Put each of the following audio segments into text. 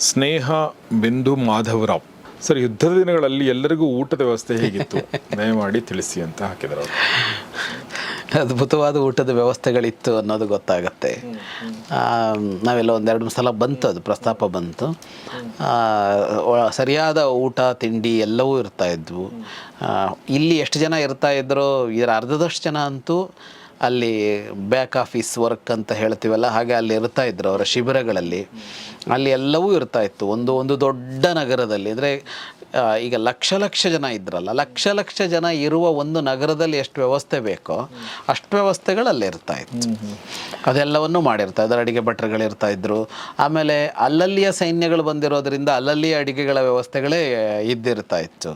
ಸ್ನೇಹ ಬಿಂದು ಮಾಧವರಾವ್ ಸರ್ ಯುದ್ಧದ ದಿನಗಳಲ್ಲಿ ಎಲ್ಲರಿಗೂ ಊಟದ ವ್ಯವಸ್ಥೆ ಹೇಗಿತ್ತು? ದಯಮಾಡಿ ತಿಳಿಸಿ ಅಂತ ಹಾಕಿದ್ರು ಅವರು. ಅದ್ಭುತವಾದ ಊಟದ ವ್ಯವಸ್ಥೆಗಳಿತ್ತು ಅನ್ನೋದು ಗೊತ್ತಾಗತ್ತೆ. ನಾವೆಲ್ಲ ಒಂದೆರಡು ಮೂರು ಸಲ ಬಂತು ಅದು ಪ್ರಸ್ತಾಪ ಬಂತು. ಸರಿಯಾದ ಊಟ ತಿಂಡಿ ಎಲ್ಲವೂ ಇರ್ತಾ ಇದ್ವು. ಇಲ್ಲಿ ಎಷ್ಟು ಜನ ಇರ್ತಾ ಇದ್ರೋ ಇದರ ಅರ್ಧದಷ್ಟು ಜನ ಅಂತೂ ಅಲ್ಲಿ ಬ್ಯಾಕ್ ಆಫೀಸ್ ವರ್ಕ್ ಅಂತ ಹೇಳ್ತೀವಲ್ಲ, ಹಾಗೆ ಅಲ್ಲಿ ಇರ್ತಾ ಇದ್ರು ಅವರ ಶಿಬಿರಗಳಲ್ಲಿ. ಅಲ್ಲಿ ಎಲ್ಲವೂ ಇರ್ತಾ ಇತ್ತು. ಒಂದು ಒಂದು ದೊಡ್ಡ ನಗರದಲ್ಲಿ. ಅಂದರೆ ಈಗ ಲಕ್ಷ ಲಕ್ಷ ಜನ ಇದ್ರಲ್ಲ, ಲಕ್ಷ ಲಕ್ಷ ಜನ ಇರುವ ಒಂದು ನಗರದಲ್ಲಿ ಎಷ್ಟು ವ್ಯವಸ್ಥೆ ಬೇಕೋ ಅಷ್ಟು ವ್ಯವಸ್ಥೆಗಳು ಅಲ್ಲಿ ಇರ್ತಾ ಇತ್ತು. ಅದೆಲ್ಲವನ್ನು ಮಾಡಿರ್ತಾ ಇದ್ದಾರೆ ಅಡಿಗೆ ಭಟ್ರುಗಳಿರ್ತಾ ಇದ್ರು. ಆಮೇಲೆ ಅಲ್ಲಲ್ಲಿಯ ಸೈನ್ಯಗಳು ಬಂದಿರೋದ್ರಿಂದ ಅಲ್ಲಲ್ಲಿಯ ಅಡಿಗೆಗಳ ವ್ಯವಸ್ಥೆಗಳೇ ಇದ್ದಿರ್ತಾ ಇತ್ತು.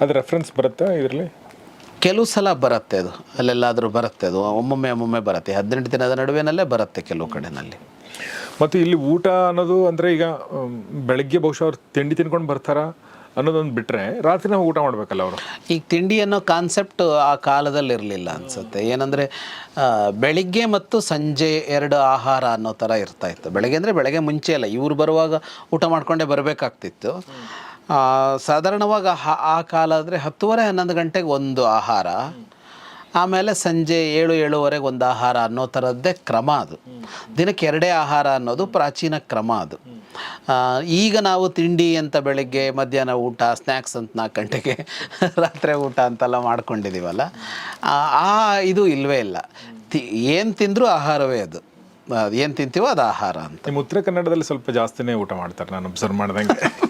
ಅದು ರೆಫರೆನ್ಸ್ ಬರುತ್ತಾ ಇದರಲ್ಲಿ? ಕೆಲವು ಸಲ ಬರುತ್ತೆ ಅದು. ಅಲ್ಲೆಲ್ಲಾದರೂ ಬರುತ್ತೆ ಅದು. ಒಮ್ಮೊಮ್ಮೆ ಒಮ್ಮೊಮ್ಮೆ ಬರುತ್ತೆ. ಹದಿನೆಂಟು ದಿನದ ನಡುವೆನಲ್ಲೇ ಬರುತ್ತೆ ಕೆಲವು ಕಡೆನಲ್ಲಿ. ಮತ್ತು ಇಲ್ಲಿ ಊಟ ಅನ್ನೋದು ಅಂದರೆ ಈಗ ಬೆಳಗ್ಗೆ ಬಹುಶಃ ಅವ್ರು ತಿಂಡಿ ತಿನ್ಕೊಂಡು ಬರ್ತಾರಾ ಅನ್ನೋದೊಂದು ಬಿಟ್ಟರೆ ರಾತ್ರಿ ನಾವು ಊಟ ಮಾಡಬೇಕಲ್ಲ ಅವರು? ಈಗ ತಿಂಡಿ ಅನ್ನೋ ಕಾನ್ಸೆಪ್ಟ್ ಆ ಕಾಲದಲ್ಲಿ ಇರಲಿಲ್ಲ ಅನ್ಸುತ್ತೆ. ಏನಂದರೆ ಬೆಳಿಗ್ಗೆ ಮತ್ತು ಸಂಜೆ ಎರಡು ಆಹಾರ ಅನ್ನೋ ಥರ ಇರ್ತಾ ಇತ್ತು. ಬೆಳಗ್ಗೆ ಅಂದರೆ ಬೆಳಗ್ಗೆ ಮುಂಚೆ ಅಲ್ಲ. ಇವರು ಬರುವಾಗ ಊಟ ಮಾಡಿಕೊಂಡೇ ಬರಬೇಕಾಗ್ತಿತ್ತು. ಸಾಧಾರಣವಾಗಿ ಆ- ಕಾಲ ಆದರೆ ಹತ್ತುವರೆ ಹನ್ನೊಂದು ಗಂಟೆಗೆ ಒಂದು ಆಹಾರ, ಆಮೇಲೆ ಸಂಜೆ ಏಳು ಏಳುವರೆಗೆ ಒಂದು ಆಹಾರ ಅನ್ನೋ ಥರದ್ದೇ ಕ್ರಮ ಅದು. ದಿನಕ್ಕೆ ಎರಡೇ ಆಹಾರ ಅನ್ನೋದು ಪ್ರಾಚೀನ ಕ್ರಮ ಅದು. ಈಗ ನಾವು ತಿಂಡಿ ಅಂತ ಬೆಳಿಗ್ಗೆ, ಮಧ್ಯಾಹ್ನ ಊಟ ಸ್ನ್ಯಾಕ್ಸ್ ಅಂತ ನಾಲ್ಕು ಗಂಟೆಗೆ, ರಾತ್ರಿ ಊಟ ಅಂತೆಲ್ಲ ಮಾಡ್ಕೊಂಡಿದ್ದೀವಲ್ಲ ಆ ಆ ಇದು ಇಲ್ಲವೇ ಇಲ್ಲ. ತಿ, ಏನು ತಿಂದರೂ ಆಹಾರವೇ ಅದು. ಏನು ತಿಂತೀವೋ ಅದು ಆಹಾರ ಅಂತ. ನಿಮ್ಮ ಉತ್ತರ ಕನ್ನಡದಲ್ಲಿ ಸ್ವಲ್ಪ ಜಾಸ್ತಿನೇ ಊಟ ಮಾಡ್ತಾರೆ, ನಾನು ಅಬ್ಸರ್ವ್ ಮಾಡ್ದಂಗೆ.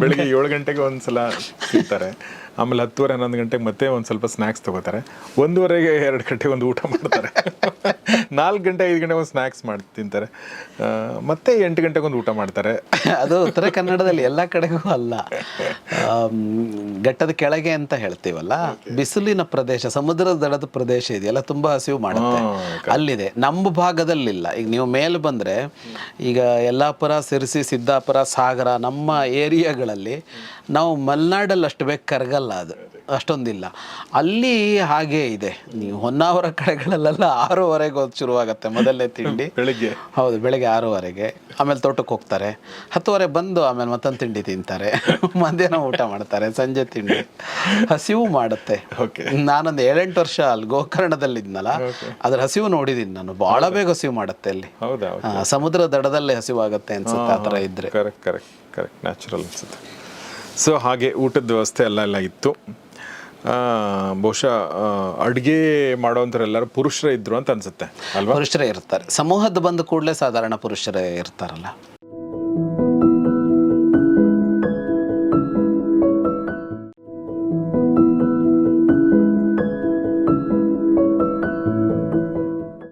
ಬೆಳಿಗ್ಗೆ ಏಳು ಗಂಟೆಗೆ ಒಂದು ಸಲ ತಿಂತಾರೆ ಆಮೇಲೆ ಹತ್ತುವರೆ ಹನ್ನೊಂದು ಗಂಟೆಗೆ ಮತ್ತೆ ಒಂದು ಸ್ವಲ್ಪ ಸ್ನ್ಯಾಕ್ಸ್ ತಗೋತಾರೆ. ಒಂದೂವರೆಗೆ ಎರಡು ಗಂಟೆಗೆ ಒಂದು ಊಟ ಮಾಡ್ತಾರೆ. ನಾಲ್ಕು ಗಂಟೆ ಐದು ಗಂಟೆಗೆ ಒಂದು ಸ್ನ್ಯಾಕ್ಸ್ ಮಾಡಿ ತಿಂತಾರೆ. ಮತ್ತೆ ಎಂಟು ಗಂಟೆಗೆ ಒಂದು ಊಟ ಮಾಡ್ತಾರೆ. ಅದು ಉತ್ತರ ಕನ್ನಡದಲ್ಲಿ ಎಲ್ಲ ಕಡೆಗೂ ಅಲ್ಲ. ಘಟ್ಟದ ಕೆಳಗೆ ಅಂತ ಹೇಳ್ತೀವಲ್ಲ? ಬಿಸಿಲಿನ ಪ್ರದೇಶ ಸಮುದ್ರದ ದಡದ ಪ್ರದೇಶ ಇದೆಯಲ್ಲ ತುಂಬ ಹಸಿವು ಮಾಡುತ್ತೆ. ಅಲ್ಲಿದೆ. ನಮ್ಮ ಭಾಗದಲ್ಲಿಲ್ಲ. ಈಗ ನೀವು ಮೇಲೆ ಬಂದ್ರೆ ಈಗ ಯಲ್ಲಾಪುರ ಸಿರಿಸಿ ಸಿದ್ದಾಪುರ ಸಾಗರ ನಮ್ಮ ಏರಿಯಾಗಳಲ್ಲಿ ನಾವು ಮಲೆನಾಡಲ್ಲಿ ಅಷ್ಟು ಬೇಗ ಕರಗಲ್ಲ ಅದು. ಅಷ್ಟೊಂದಿಲ್ಲ. ಅಲ್ಲಿ ಹಾಗೇ ಇದೆ. ನೀವು ಹೊನ್ನಾವರ ಕಡೆಗಳಲ್ಲೆಲ್ಲ ಆರೂವರೆಗೆ ಹೋದ್ ಶುರುವಾಗತ್ತೆ ಮೊದಲನೇ ತಿಂಡಿ. ಬೆಳಿಗ್ಗೆ. ಹೌದು ಬೆಳಗ್ಗೆ ಆರೂವರೆಗೆ. ಆಮೇಲೆ ತೋಟಕ್ಕೆ ಹೋಗ್ತಾರೆ. ಹತ್ತುವರೆ ಬಂದು ಆಮೇಲೆ ಮತ್ತೊಂದು ತಿಂಡಿ ತಿಂತಾರೆ. ಮಧ್ಯಾಹ್ನ ಊಟ ಮಾಡ್ತಾರೆ ಸಂಜೆ ತಿಂಡಿ. ಹಸಿವು ಮಾಡುತ್ತೆ. ಓಕೆ. ನಾನೊಂದು ಏಳೆಂಟು ವರ್ಷ ಅಲ್ಲಿ ಗೋಕರ್ಣದಲ್ಲಿ ಇದ್ನಲ್ಲ ಅದ್ರ ಹಸಿವು ನೋಡಿದ್ದೀನಿ ನಾನು. ಭಾಳ ಬೇಗ ಹಸಿವು ಮಾಡುತ್ತೆ ಅಲ್ಲಿ. ಹೌದಾ ಸಮುದ್ರ ದಡದಲ್ಲೇ ಹಸಿವಾಗುತ್ತೆ ಅನ್ಸುತ್ತೆ ಆ ಥರ ಇದ್ರೆ. ಕರೆಕ್ಟ್ ಕರೆಕ್ಟ್ ಕರೆಕ್ಟ್ ನ್ಯಾಚುರಲ್ ಅನ್ಸುತ್ತೆ. ಸೊ ಹಾಗೆ ಊಟದ ವ್ಯವಸ್ಥೆ ಎಲ್ಲ ಎಲ್ಲ ಇತ್ತು. ಬಹುಶಃ ಅಡುಗೆ ಮಾಡೋಂಥರೆಲ್ಲರೂ ಪುರುಷರೇ ಇದ್ರು ಅಂತ ಅನ್ಸುತ್ತೆ, ಅಲ್ವಾ? ಪುರುಷರೇ ಇರ್ತಾರೆ. ಸಮೂಹದ ಬಂದ ಕೂಡಲೇ ಸಾಧಾರಣ ಪುರುಷರೇ ಇರ್ತಾರಲ್ಲ.